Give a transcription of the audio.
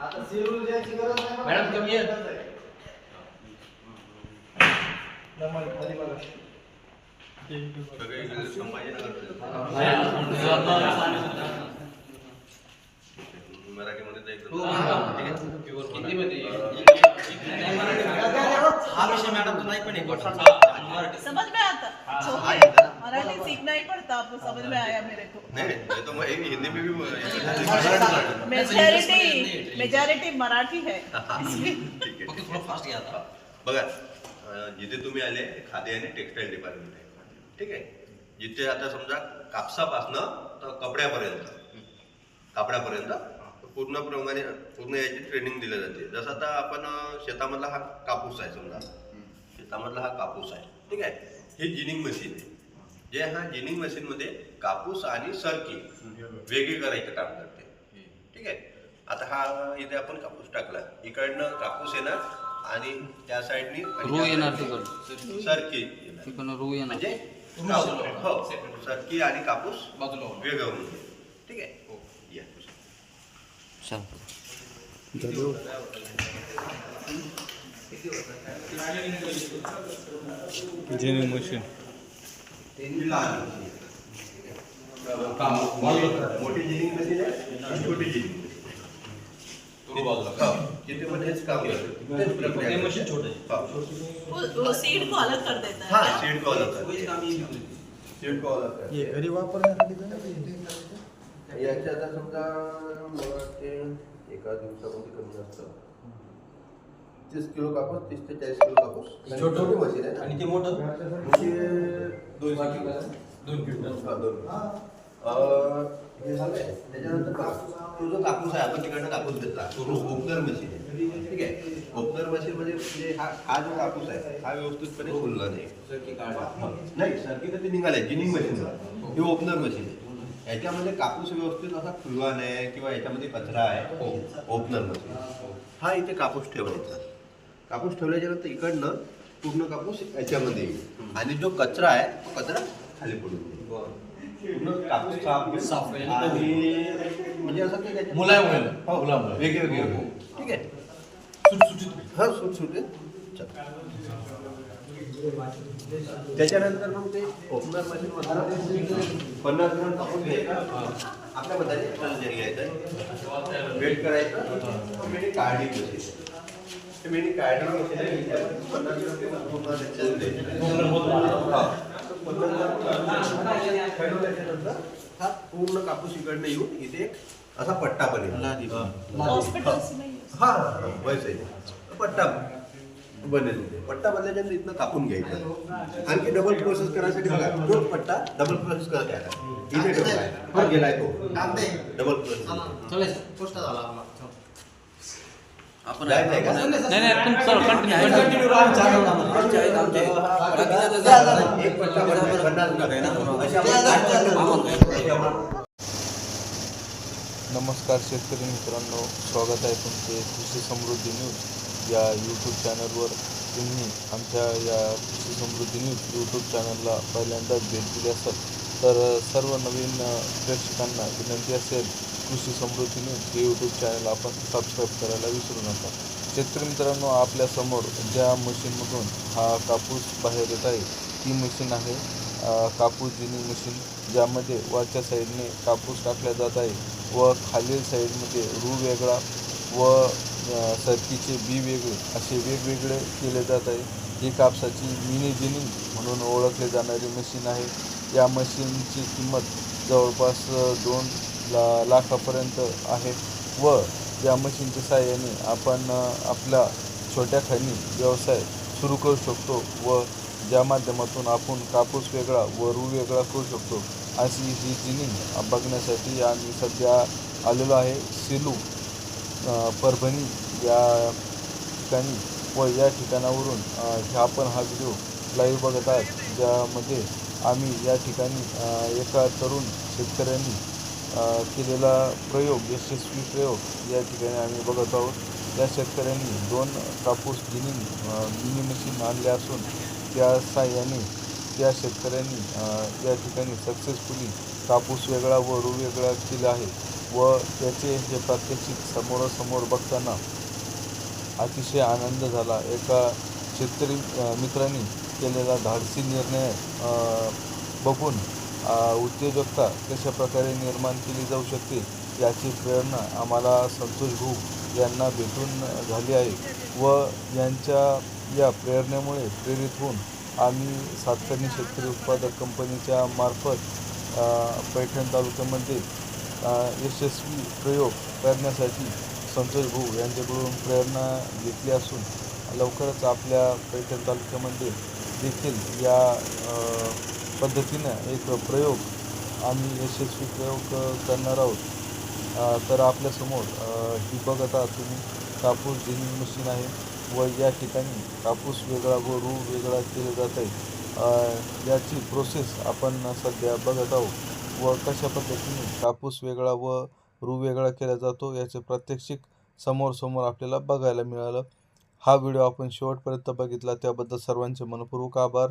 आता सिरूर द्यायची गरज नाही मॅडम, कमी आहे. नमन, खाली बघा. सगळे मराठीमध्ये एकदम हा विषय मॅडम तो नाही पण एक में आता हाँ, ये- मराठी सीखना ही पड़ता आपको समझ में आया मेरे को नहीं नहीं तो मैं हिंदी में भी मेजॉरिटी मेजॉरिटी मराठी है इसलिए ठीक आहे फक्त थोडं फास्ट घ्या आता. बघा अं, जिथे तुम्ही आले खादी आणि टेक्सटाईल डिपार्टमेंट आहे. ठीक आहे? जिथे आता समजा कापसापासनं तर कपड्यापर्यंत. कापड्यापर्यंत पूर्णप्रमाणे पूर्ण याची ट्रेनिंग दिली जाते. जसं आता आपण शेतामधला हा कापूस आहे समजा. शेतामधला हा कापूस आहे. ठीक आहे? हे जिनिंग मशीन आहे. जे हा जिनिंग मशीनमध्ये कापूस आणि सरकी वेगळी करायचं काम करते. ठीक आहे? आता हा इथे आपण कापूस टाकला. इकडनं कापूस येणार आणि त्या साईडनी रू येणार सरकी येणार. रू येणार. म्हणजे कापूस- हो. सरकी आणि कापूस. वेगळं. ठीक आहे? या. चल जिनिंग मशीन ही लहान मशीन आहे. मोठी जिनिंग मशीन आहे ही छोटी जिनिंग थोडं बाजूला हो, तिथे पण हेच काम करतं. तेच प्रक्रिया हे मशीन छोटं आहे. हो. वो, वो सीड को अलग कर देता है हा क्या? सीड कॉल वही काम ही भी सीड कॉल असतात हे घरी वापरण्यासाठी तर नाही. याच्या आता समजा मला वाटते एका दिवसामध्ये कमी जास्त तीस किलो कापूस तीस ते चाळीस किलो कापूस. छोटं. छोटी मशीन आहे आणि ते मोठं? म्हणजे दोनशे किलो. दोन क्विंटल हा, दोन. अं, हे झालंय त्याच्यानंतर कापूस तो जो कापूस आहे आपण तिकडनं कापूस घेतला. तो ओपनर मशीन आहे. ठीक आहे? ओपनर मशीन म्हणजे म्हणजे हा हा जो कापूस आहे हा व्यवस्थितपणे फुलला नाही. सरकी काढा. नाही सारखी तर ते निघाले जिनिंग मशीन हे ओपनर मशीन आहे. याच्यामध्ये कापूस व्यवस्थित असा फुलवा नाही किंवा याच्यामध्ये कचरा आहे. Opener machine. हा इथे कापूस ठेवायचा कापूस ठेवल्याच्या नंतर इकडनं पूर्ण कापूस याच्यामध्ये येईल. आणि जो कचरा आहे तो कचरा खाली पडून. पूर्ण कापूस साफ होईल. साफ होईल. आणि म्हणजे असं की त्याच्यात- मुलायम होईल. हो मुलायम होईल. हो, हो. ठीक आहे. हा सूट सुटे त्याच्यानंतर मग ते ओपनर मशीन पन्नास ग्राम कापून घ्यायचा. आपल्या मताने घ्यायचं. वेट करायचं. काढली ते हा. हा पूर्ण कापूस इकडनं येऊन इथे एक असा पट्टा बनेल हा. वैसे पट्टा बनेल. पट्टा बनल्याच्या इथनं कापून घ्यायचं. आणखी डबल प्रोसेस करायसाठी बघा तोच पट्टा डबल प्रोसेस करत इथे गेलाय तो. डबल प्रोसेस झाला आपण? नाही नाही कंटिन्यू नमस्कार शेतकरी मित्रांनो स्वागत आहे तुमचे कृषी समृद्धी न्यूज या यूट्यूब चॅनलवर तुम्ही आमच्या या कृषी समृद्धी न्यूज यूट्यूब चॅनलला पहिल्यांदा भेट दिली असेल तर सर्व नवीन प्रेक्षकांना विनंती असेल कृषी समृद्धी न्यूज हे यूट्यूब चॅनल आपण सबस्क्राईब करायला विसरू नका. शेतकरी मित्रांनो आपल्यासमोर ज्या मशीनमधून हा कापूस बाहेर येत आहे ती मशीन आहे कापूस जिनिंग मशीन ज्यामध्ये वरच्या साईडने कापूस टाकला जात आहे व खालील साईडमध्ये रू वेगळा व सरकीचे बी वेगळे असे वेगवेगळे केले जात आहे. ही कापसाची मिनी जिनिंग म्हणून ओळखले जाणारी मशीन आहे. या मशीनची किंमत जवळपास दोन ला लाखापर्यंत आहे व या मशीनच्या साहाय्याने आपण आपला छोट्या खाणी व्यवसाय सुरू करू शकतो व ज्या माध्यमातून आपण कापूस वेगळा व रू वेगळा करू शकतो. अशी ही जिनिंग बघण्यासाठी आम्ही सध्या आलेलो आहे. सेलू परभणी या ठिकाणी व या ठिकाणावरून ह्या आपण हा व्हिडिओ लाईव्ह बघत आहात. ज्यामध्ये आम्ही या ठिकाणी एका तरुण शेतकऱ्यांनी केलेला प्रयोग यशस्वी प्रयोग या ठिकाणी आम्ही बघत आहोत. या शेतकऱ्यांनी दोन कापूस जिनिंग मिनी मशीन आणले असून त्या साह्याने त्या शेतकऱ्यांनी या ठिकाणी सक्सेसफुली कापूस वेगळा व रू वेगळा केला आहे व त्याचे हे प्रात्यक्षिक समोरासमोर बघताना अतिशय आनंद झाला. एका शेतकरी मित्रांनी केलेला धाडसी निर्णय बघून उद्योजकता कशा प्रकारे निर्माण केली जाऊ शकते याची प्रेरणा आम्हाला संतोष भाऊ यांना भेटून झाली आहे व यांच्या या प्रेरणेमुळे प्रेरित होऊन आम्ही सातकर्णी शेतकरी उत्पादक कंपनीच्या मार्फत पैठण तालुक्यामध्ये यशस्वी प्रयोग करण्यासाठी संतोष भाऊ यांच्याकडून प्रेरणा घेतली असून लवकरच आपल्या पैठण तालुक्यामध्ये देखील या पद्धतीनं एक प्रयोग आम्ही यशस्वी प्रयोग करणार आहोत. तर आपल्यासमोर ही बघत आहात तुम्ही. कापूस जिनिंग मशीन आहे. व या ठिकाणी कापूस वेगळा व रू वेगळा केला जात आहे. याची प्रोसेस आपण सध्या बघत आहोत. व कशा पद्धतीने कापूस वेगळा व रू वेगळा केला जातो याचे प्रात्यक्षिक समोर समोर आपल्याला बघायला मिळालं. हा व्हिडिओ आपण शेवटपर्यंत बघितला. त्याबद्दल सर्वांचे मनपूर्वक आभार.